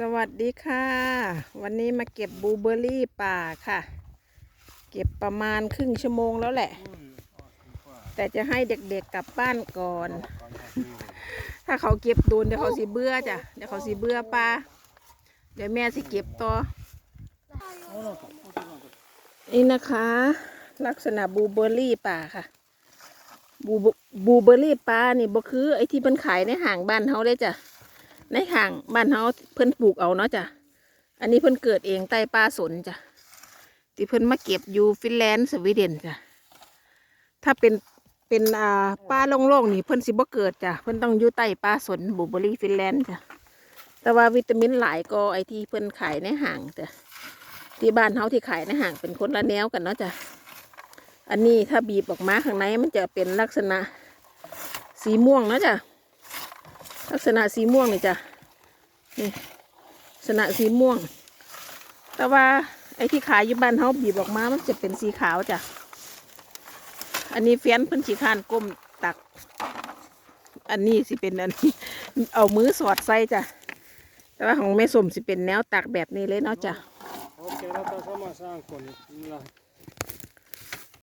สวัสดีค่ะ วันนี้มาเก็บบลูเบอร์รี่ป่าค่ะ เก็บประมาณครึ่งชั่วโมงแล้วแหละ แต่จะให้เด็กๆกลับบ้านก่อน ถ้าเขาเก็บโดนเดี๋ยวเขาสิเบื่อจ้ะเดี๋ยวเขาสิเบื่อปลาเดี๋ยวแม่สิเก็บต่อนี่นะคะ ลักษณะบลูเบอร์รี่ป่าค่ะบลูบลูเบอร์รี่ป่านี่บ่คือไอ้ที่เพิ่นขายในห้างบ้านเฮาเลยจ้ะ ในห่างบ้านเฮาเพิ่นปลูกเอาเนาะจ้ะ อันนี้เพิ่นเกิดเองใต้ป่าสนจ้ะที่เพิ่นมาเก็บอยู่ฟินแลนด์สวีเดนจ้ะ ถ้าเป็นเป็นอ่าป่าโล่งๆนี่เพิ่นสิบ่เกิดจ้ะ เพิ่นต้องอยู่ใต้ป่าสนบูเบอรี่ฟินแลนด์จ้ะ แต่ว่าวิตามินหลายก็ไอที่เพิ่นขายในห้างจ้ะ ที่บ้านเฮาที่ขายในห้างเป็นคนละแนวกันเนาะจ้ะ อันนี้ถ้าบีบออกมาข้างในมันจะเป็นลักษณะสีม่วงเนาะจ้ะ ลักษณะสีม่วงนี่จ้ะนี่ลักษณะสีม่วง แต่ว่าไอ้ที่ขายอยู่บ้านเขาบีบออกมามันจะเป็นสีขาวจ้ะอันนี้เฟียนเพิ่นสีขานก้มตัก อันนี้สิเป็นอันนี้เอามือสอดใส่จ้ะแต่ว่าของแม่สมสิเป็นแนวตักแบบนี้เลยเนาะจ้ะ Ok, rata sama saanko, niin millä